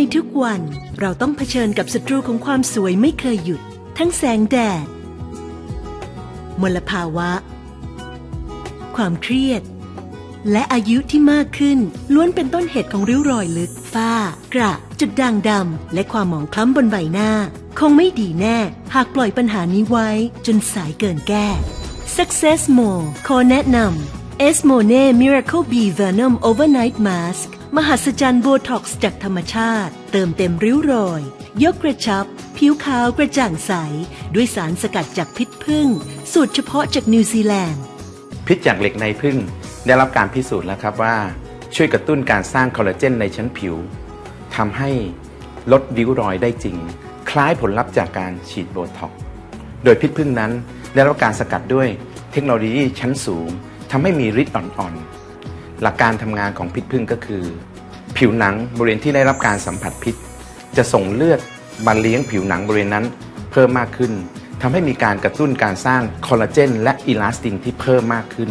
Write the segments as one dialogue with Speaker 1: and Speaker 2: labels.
Speaker 1: ในทุกวันเราต้องเผชิญกับศัตรูของความสวยไม่เคยหยุด ทั้งแสงแดด มลภาวะ ความเครียด และอายุที่มากขึ้น ล้วนเป็นต้นเหตุของริ้วรอยลึก ฝ้า กระ จุดด่างดำ และความหมองคล้ำบนใบหน้า คงไม่ดีแน่ หากปล่อยปัญหานี้ไว้ จนสายเกินแก้ Success More ขอแนะนำ e s m o n e Miracle B Venom Overnight Mask มหัศจรรย์โบท็อกซ์จากธรรมชาติ เติมเต็มริ้วรอย ยกกระชับ ผิวขาวกระจ่างใส ด้วยสารสกัดจากพิษผึ้งสูตรเฉพาะจากนิวซีแลนด์
Speaker 2: พิษจากเหล็กในพึ่งได้รับการพิสูจน์แล้วครับว่า ช่วยกระตุ้นการสร้างคอลลาเจนในชั้นผิวทำให้ลดริ้วรอยได้จริง คล้ายผลลัพธ์จากการฉีดโบท็อกซ์โดยพิษพึ่งนั้นได้รับการสกัดด้วยเทคโนโลยีชั้นสูงทำให้มีฤทธิ์อ่อนๆ หลักการทำงานของพิษพึ่งก็คือ ผิวหนังบริเวณที่ได้รับการสัมผัสพิษ จะส่งเลือดมาเลี้ยงผิวหนังบริเวณนั้นเพิ่มมากขึ้นทำให้มีการกระตุ้นการสร้างคอลลาเจนและอิลาสตินที่เพิ่มมากขึ้น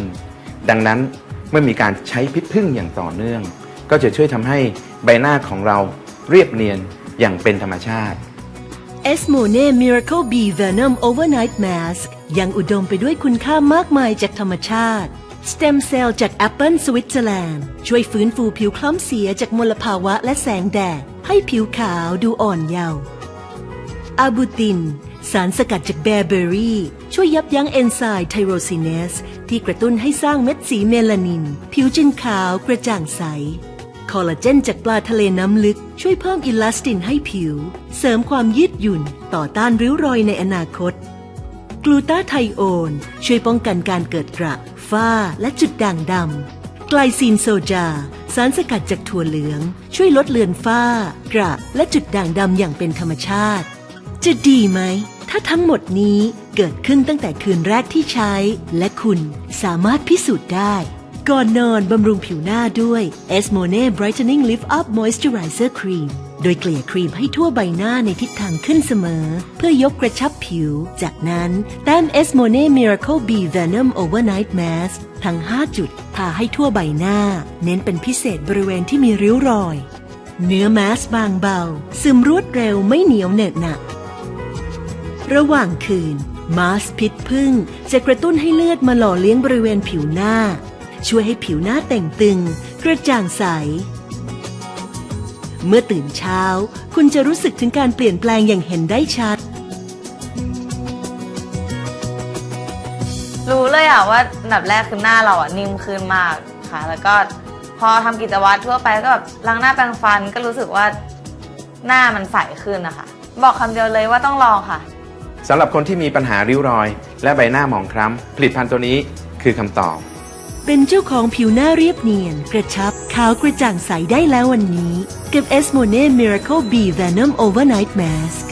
Speaker 2: ดังนั้นเมื่อมีการใช้พิษพึ่งอย่างต่อเนื่อง ก็จะช่วยทำให้ใบหน้าของเราเรียบเนียนอย่างเป็นธรรมชาติ
Speaker 1: e s m o n e Miracle B Venom Overnight Mask ยังอุดมไปด้วยคุณค่ามากมายจากธรรมชาติ สเต็มเซลล์จากแอปเปิลสวิตเซอร์แลนด์ช่วยฟื้นฟูผิวคล้ำเสียจากมลภาวะและแสงแดด ให้ผิวขาวดูอ่อนเยาว์อาบูติน สารสกัดจากแบร์เบอรี่ ช่วยยับยั้งเอนไซม์ไทโรซินเนส ที่กระตุ้นให้สร้างเม็ดสีเมลานิน ผิวจึงขาวกระจ่างใส คอลลาเจนจากปลาทะเลน้ำลึก ช่วยเพิ่มอิลาสตินให้ผิว เสริมความยืดหยุ่นต่อต้านริ้วรอยในอนาคต ลูตาไทโอน ช่วยป้องกันการเกิดกระฝ้าและจุดด่างดำไกลซีนโซจา สารสกัดจากถั่วเหลือง ช่วยลดเลือนฝ้า กระและจุดด่างดำอย่างเป็นธรรมชาติ จะดีไหม ถ้าทั้งหมดนี้เกิดขึ้นตั้งแต่คืนแรกที่ใช้ และคุณสามารถพิสูจน์ได้ก่อนนอนบำรุงผิวหน้าด้วย e s m o n e Brightening Lift Up Moisturizer Cream โดยเกลี่ยครีมให้ทั่วใบหน้าในทิศทางขึ้นเสมอ เพื่อยกกระชับผิว จากนั้นแต้ม e s m o n e Miracle B Venom Overnight Mask ทั้ง 5 จุดทาให้ทั่วใบหน้า เน้นเป็นพิเศษบริเวณที่มีริ้วรอย เนื้อแมสบางเบา ซึมรวดเร็วไม่เหนียวเหนอะหนะระหว่างคืนมาสพิษพึ่งจะกระตุ้นให้เลือดมาหล่อเลี้ยงบริเวณผิวหน้า ช่วยให้ผิวหน้าแต่งตึง กระจ่างใส เมื่อตื่นเช้า คุณจะรู้สึกถึงการเปลี่ยนแปลงอย่างเห็นได้ชัด
Speaker 3: รู้เลยอะว่าอันดับแรกคือหน้าเราอะนิ่มขึ้นมากค่ะ แล้วก็พอทำกิจวัตรทั่วไปก็แบบล้างหน้าแปรงฟันก็รู้สึกว่าหน้ามันใสขึ้นนะคะ บอกคำเดียวเลยว่าต้องลองค่ะ
Speaker 2: สำหรับคนที่มีปัญหาริ้วรอย และใบหน้าหมองคล้ำผลิตภัณฑ์ตัวนี้คือคำตอบ
Speaker 1: เป็นเจ้าของผิวหน้าเรียบเนียน กระชับ ขาวกระจ่างใสได้แล้ววันนี้ กับ e s m o n e Miracle B Venom Overnight Mask